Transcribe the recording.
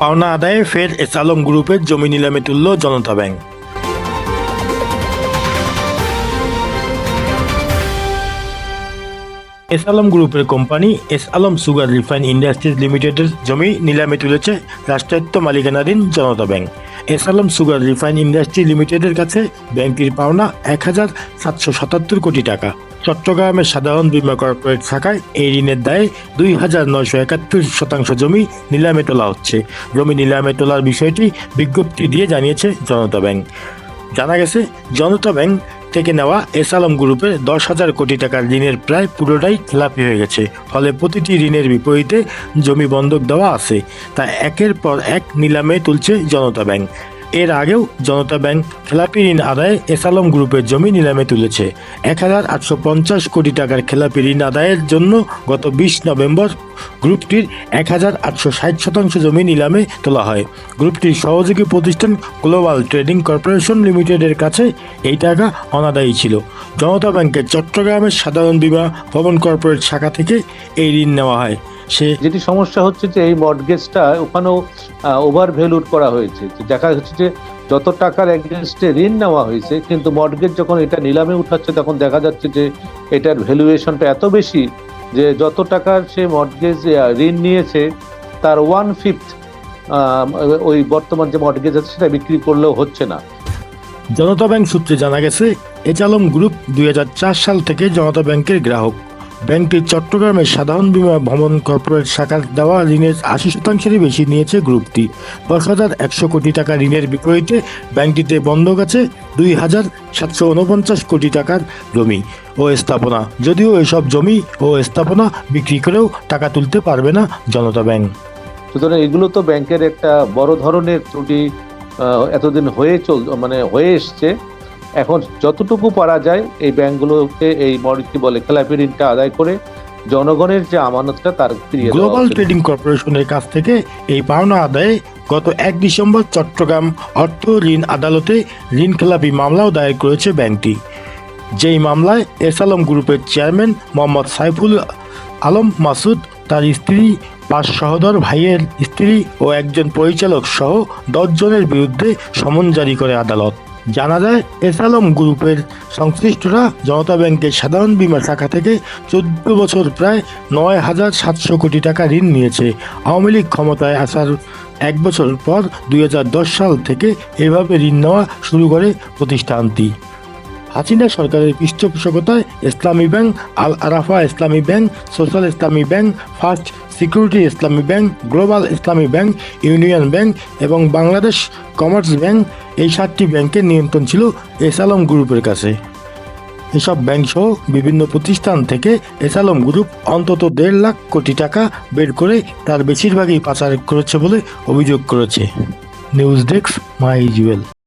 পাওনা আদায়ে ফের এস আলম গ্রুপের জমি নিলামে তুলল জনতা ব্যাংক। এস আলম গ্রুপের company S Alam sugar refine industries লিমিটেডের জমি নিলামে তুলেছে রাষ্ট্রায়ত্ত মালিকানাধীন Janata bank. S Alam sugar refine industry লিমিটেডের কাছে ব্যাংকটির পাওনা এক হাজার সাতশো সাতাত্তর কোটি টাকা। চট্টগ্রামের সাধারণ বীমা কর্পোরেট শাখায় এই ঋণের দায়ে দুই হাজার নয়শো একাত্তর শতাংশ জমি নিলামে তোলা হচ্ছে। জমি নিলামে তোলার বিষয়টি বিজ্ঞপ্তি দিয়ে জানিয়েছে জনতা ব্যাংক। জানা গেছে, জনতা ব্যাংক থেকে নেওয়া এস আলম গ্রুপের দশ হাজার কোটি টাকার ঋণের প্রায় পুরোটাই খেলাপি হয়ে গেছে। ফলে প্রতিটি ঋণের বিপরীতে জমি বন্ধক দেওয়া আছে। তা একের পর এক নিলামে তুলছে জনতা ব্যাংক। এর আগেও জনতা ব্যাংক খেলাপি ঋণ আদায়ে এস আলম গ্রুপের জমি নিলামে তুলেছে। এক হাজার আটশো পঞ্চাশ কোটি টাকার খেলাপি ঋণ আদায়ের জন্য গত বিশ নভেম্বর গ্রুপটির এক হাজার আটশো ষাট শতাংশ জমি নিলামে তোলা হয়। গ্রুপটির সহযোগী প্রতিষ্ঠান গ্লোবাল ট্রেডিং কর্পোরেশন লিমিটেডের কাছে এই টাকা অনাদায়ী ছিল। জনতা ব্যাংকের চট্টগ্রামের সাধারণ বীমা ভবন কর্পোরেট শাখা থেকে এই ঋণ নেওয়া হয়। সে যেটি সমস্যা হচ্ছে যে এই মর্টগেজটা ওখানেও ওভার ভ্যালুড করা হয়েছে। দেখা যাচ্ছে যে যত টাকার এগেনস্টে ঋণ নেওয়া হয়েছে, কিন্তু মর্টগেজ যখন এটা নিলামে উঠাচ্ছে, তখন দেখা যাচ্ছে যে এটার ভ্যালুয়েশনটা এত বেশি যে যত টাকার সে মর্টগেজ ঋণ নিয়েছে, তার ওয়ান ফিফথ ওই বর্তমান যে মর্টগেজ আছে, সেটা বিক্রি করলেও হচ্ছে না। জনতা ব্যাংক সূত্রে জানা গেছে এচালম গ্রুপ দুই হাজার চার সাল থেকে জনতা ব্যাংকের গ্রাহক। ব্যাংকটি চট্টগ্রামের সাধারণ বীমা ভ্রমণ কর্পোরেট শাখার দেওয়া ঋণের আশি শতাংশেরই বেশি নিয়েছে গ্রুপটি। দশ হাজার একশো কোটি টাকা ঋণের বিপরীতে ব্যাংকটিতে বন্ধক আছে দুই হাজার সাতশো উনপঞ্চাশ কোটি টাকার জমি ও স্থাপনা। যদিও এসব জমি ও স্থাপনা বিক্রি করেও টাকা তুলতে পারবে না জনতা ব্যাংক। সুতরাং এগুলো তো ব্যাংকের একটা বড় ধরনের ত্রুটি এতদিন হয়ে চল মানে হয়ে এসছে। এখন যতটুকু পারা যায় এই ব্যাংকগুলোকে এই কি বলে খেলাপি ঋণটা আদায় করে জনগণের যে আমানতটা তার ফিরিয়ে গ্লোবাল ট্রেডিং কর্পোরেশনের কাছ থেকে এই পাওনা আদায়ে গত এক ডিসেম্বর চট্টগ্রাম অর্থ ঋণ আদালতে ঋণ খেলাপি মামলাও দায়ের করেছে ব্যাংকটি। যেই মামলায় এস আলম গ্রুপের চেয়ারম্যান মোহাম্মদ সাইফুল আলম মাসুদ তার স্ত্রী পাঁচ সহদর ভাইয়ের স্ত্রী ও একজন পরিচালক সহ দশ জনের বিরুদ্ধে সমন জারি করে আদালত। জানা যায়, এসালম গ্রুপের সংশ্লিষ্টরা জনতা ব্যাংকের সাধারণ বীমা শাখা থেকে চোদ্দ বছর প্রায় নয় হাজার সাতশো কোটি টাকা ঋণ নিয়েছে। আওয়ামী লীগ ক্ষমতায় আসার এক বছর পর দুই হাজার দশ সাল থেকে এভাবে ঋণ নেওয়া শুরু করে প্রতিষ্ঠানটি। হাসিনা সরকারের পৃষ্ঠপোষকতায় ইসলামী bank Al Arafah Islami bank, social Islami bank, first security Islami bank, global Islami bank, union bank এবং বাংলাদেশ কমার্স ব্যাংক এই সাতটি ব্যাংকের নিয়ন্ত্রণ ছিল এস আলম গ্রুপের কাছে। এসব ব্যাংক সহ বিভিন্ন প্রতিষ্ঠান থেকে এস আলম গ্রুপ অন্তত দেড় লাখ কোটি টাকা বের করে তার বেশিরভাগই পাচার করেছে বলে অভিযোগ করেছে। নিউজ ডেস্ক মাই জুয়েল।